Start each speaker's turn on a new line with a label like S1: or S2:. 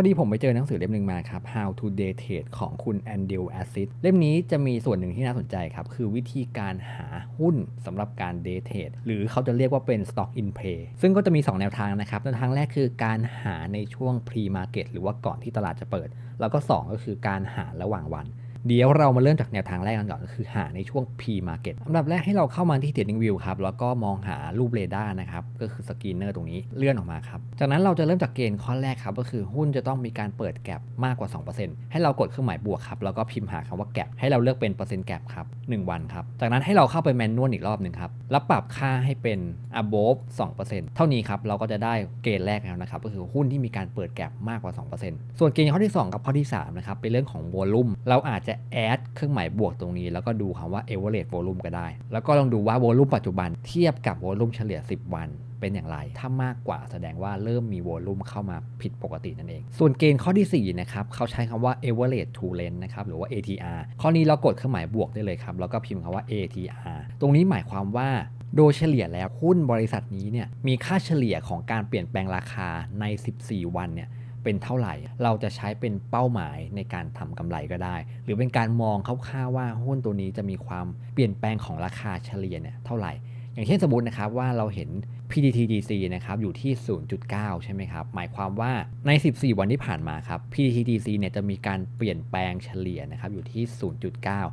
S1: อดีผมไปเจอหนังสือเล่มหนึ่งมาครับ How to Day Trade ของคุณแอนดิลแอซิดเล่มนี้จะมีส่วนหนึ่งที่น่าสนใจครับ คือวิธีการหาหุ้นสำหรับการ Date หรือเขาจะเรียกว่าเป็น Stock in Play ซึ่งก็จะมี 2 แนวทางนะครับ แนวทางแรกคือการหาในช่วง Pre Market หรือว่าก่อนที่ตลาดจะเปิด แล้วก็ 2 ก็คือการหาระหว่างวัน เดี๋ยวเรามาเริ่มจากแนวทางแรกกันก่อนก็คือหาในช่วง P market อันดับแรกให้เราเข้ามาที่ Trading View ครับ แล้วก็มองหารูปเรดาร์นะครับ ก็คือสกรีนเนอร์ตรงนี้เลื่อนออกมาครับ จากนั้นเราจะเริ่มจากเกณฑ์ข้อแรกครับ ก็คือหุ้นจะต้องมีการเปิดแกลบมากกว่า 2%ให้เรากดเครื่องหมายบวกครับ แล้วก็พิมพ์หาคำว่าแกลบให้เราเลือกเป็นเปอร์เซ็นต์แกลบครับ1วันครับ จากนั้นให้เราเข้าไปแมนนวลอีกรอบหนึ่งครับ แล้วปรับค่าให้เป็น above 2%เท่านี้ครับ เราก็จะได้เกณฑ์แรกแล้วนะครับ ก็คือหุ้นที่มีการเปิดแกลบมากกว่า 2%ส่วนเกณฑ์ข้อที่2กับข้อที่3นะครับเป็นเรื่องของ volume เราอาจจะ add เครื่องหมายบวกตรงนี้ แล้วก็ดูคำว่า average volume ก็ได้ แล้วก็ลองดูว่า volume ปัจจุบันเทียบกับ volume เฉลี่ย 10 วันเป็นอย่างไร ถ้ามากกว่าแสดงว่าเริ่มมี volume เข้ามาผิดปกตินั่นเอง ส่วนเกณฑ์ข้อที่ 4 นะครับ เขาใช้คำว่า average to length นะครับ หรือว่า ATR ข้อนี้เรากดเครื่องหมายบวกได้เลยครับ แล้วก็พิมพ์คำว่า ATR ตรงนี้หมายความว่าโดยเฉลี่ยแล้วหุ้นบริษัทนี้เนี่ยมีค่าเฉลี่ยของการเปลี่ยนแปลงราคาใน 14 วันเนี่ย เป็นเท่าไหร่ เราจะใช้เป็นเป้าหมายในการทำกำไรก็ได้ หรือเป็นการมองคร่าวๆว่าหุ้นตัวนี้จะมีความเปลี่ยนแปลงของราคาเฉลี่ยเนี่ยเท่าไหร่ อย่างเช่นสมมตินะครับว่าเราเห็น PTTDC นะครับอยู่ที่ 0.9 ใช่ไหมครับ หมายความว่าใน 14 วันที่ผ่านมาครับ PTTDC เนี่ยจะมีการเปลี่ยนแปลงเฉลี่ยนะครับอยู่ที่ 0.9